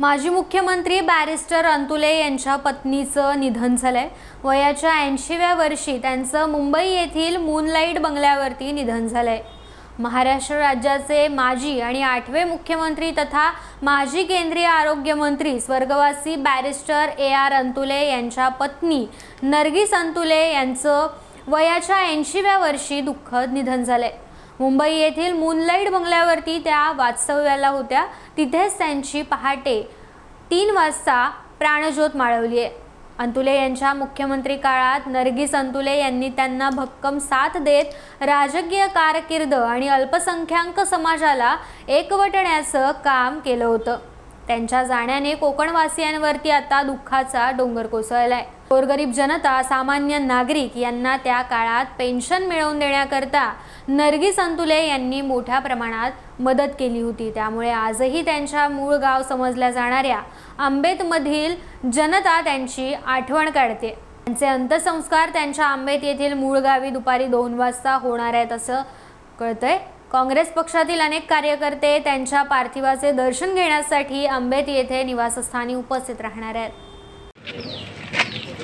माजी मुख्यमंत्री बॅरिस्टर अंतुले यांच्या पत्नीचं निधन झालंय. वयाच्या ऐंशीव्या वर्षी त्यांचं मुंबई येथील मूनलाईट बंगल्यावरती निधन झालंय. महाराष्ट्र राज्याचे माजी आणि आठवे मुख्यमंत्री तथा माजी केंद्रीय आरोग्यमंत्री स्वर्गवासी बॅरिस्टर ए आर अंतुले यांच्या पत्नी नरगिस अंतुले यांचं वयाच्या ऐंशीव्या वर्षी दुःखद निधन झालंय. मुंबई येथील मूनलाईट बंगल्यावरती त्या वास्तव्याला होत्या. तिथेच त्यांची पहाटे तीन वाजता प्राणज्योत माळवली आहे. अंतुले यांच्या मुख्यमंत्री काळात नरगिस अंतुले यांनी त्यांना भक्कम साथ देत राजकीय कारकीर्द आणि अल्पसंख्याक समाजाला एकवटण्याचं काम केलं होतं. त्यांच्या जाण्याने कोकणवासियांवरती आता दुःखाचा डोंगर कोसळला आहे गोरगरीब जनता सामान्य नागरिक यांना त्या काळात पेन्शन मिळवून देण्याकरता नरगिस अंतुले यांनी मोठ्या प्रमाणात मदत केली होती. त्यामुळे आजही त्यांच्या मूळ गाव समजल्या जाणाऱ्या आंबेतमधील जनता त्यांची आठवण काढते. त्यांचे अंत्यसंस्कार त्यांच्या आंबेत येथील मूळ गावी दुपारी दोन वाजता होणार आहेत असं कळतंय. काँग्रेस पक्षातील अनेक कार्यकर्ते त्यांच्या पार्थिवाचे दर्शन घेण्यासाठी आंबेत येथे निवासस्थानी उपस्थित राहणार आहेत.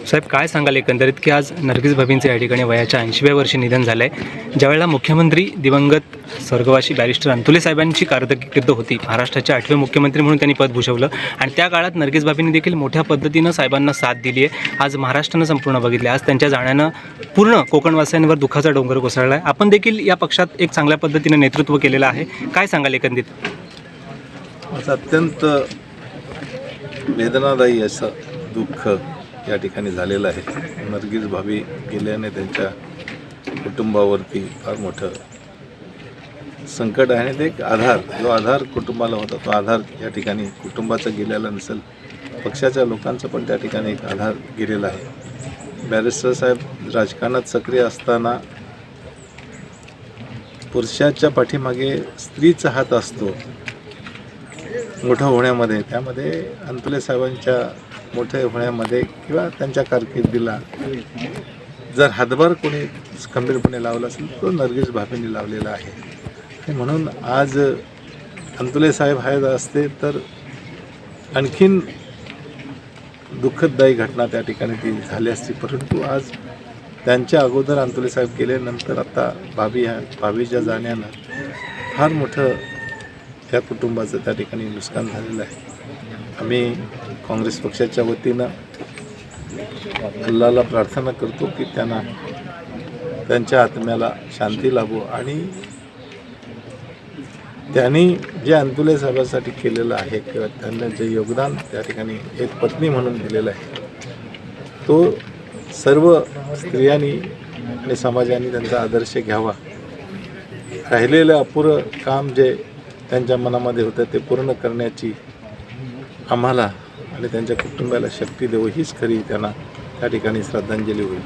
साहेब काय सांगाल एकंदरीत की आज नरगिस भाबींचं या ठिकाणी वयाच्या ऐंशीव्या वर्षी निधन झालं आहे ज्यावेळेला मुख्यमंत्री दिवंगत स्वर्गवासी बॅरिस्टर अंतुले साहेबांची कारकीर्द होती महाराष्ट्राचे आठवे मुख्यमंत्री म्हणून त्यांनी पद भूषवलं आणि त्या काळात नरगिस भाभींनी देखील मोठ्या पद्धतीनं साहेबांना साथ दिली आहे आज महाराष्ट्रानं संपूर्ण बघितले आज त्यांच्या जाण्यानं पूर्ण कोकणवासियांवर दुःखाचा डोंगर कोसळला आहे आपण देखील या पक्षात एक चांगल्या पद्धतीनं नेतृत्व केलेलं आहे. काय सांगाल एकंदरीत? असं अत्यंत वेदनादायी असं दुःख या ठिकाणी झालेलं आहे. नरगिस भाभी गेल्याने त्यांच्या कुटुंबावरती फार मोठं संकट आहे आणि ते एक आधार जो आधार कुटुंबाला होता तो आधार या ठिकाणी कुटुंबाचा गेलेला नसेल पक्षाच्या लोकांचा पण त्या ठिकाणी एक आधार गेलेला आहे. बॅरिस्टर साहेब राजकारणात सक्रिय असताना पुरुषाच्या पाठीमागे स्त्रीचा हात असतो. मोठं होण्यामध्ये त्यामध्ये अंतुले साहेबांच्या मोठे होण्यामध्ये किंवा त्यांच्या कारकिर्दीला जर हातभार कोणी खंबीरपणे लावला असेल तो नरगिस भाभींनी लावलेला आहे. आणि म्हणून आज अंतुले साहेब आहेत असते तर आणखीन दुःखददायी घटना त्या ठिकाणी ती झाली असती. परंतु आज त्यांच्या अगोदर अंतुले साहेब गेल्यानंतर आता भाभी ह्या भाभीच्या जाण्यानं फार मोठं त्या कुटुंबाचं त्या ठिकाणी नुकसान झालेलं आहे. आम्ही काँग्रेस पक्षाच्या वतीनं अल्लाला प्रार्थना करतो की त्यांना त्यांच्या आत्म्याला शांती लाभो आणि त्यांनी जे अंतुले साहेबांसाठी केलेलं आहे किंवा त्यांना जे योगदान त्या ठिकाणी एक पत्नी म्हणून दिलेलं आहे तो सर्व स्त्रियांनी आणि समाजाने त्यांचा आदर्श घ्यावा. राहिलेलं अपुरं काम जे त्यांच्या मनामध्ये होतं ते पूर्ण करण्याची आम्हाला आणि त्यांच्या कुटुंबाला शक्ती देऊ हीच खरी त्यांना त्या ठिकाणी श्रद्धांजली होईल.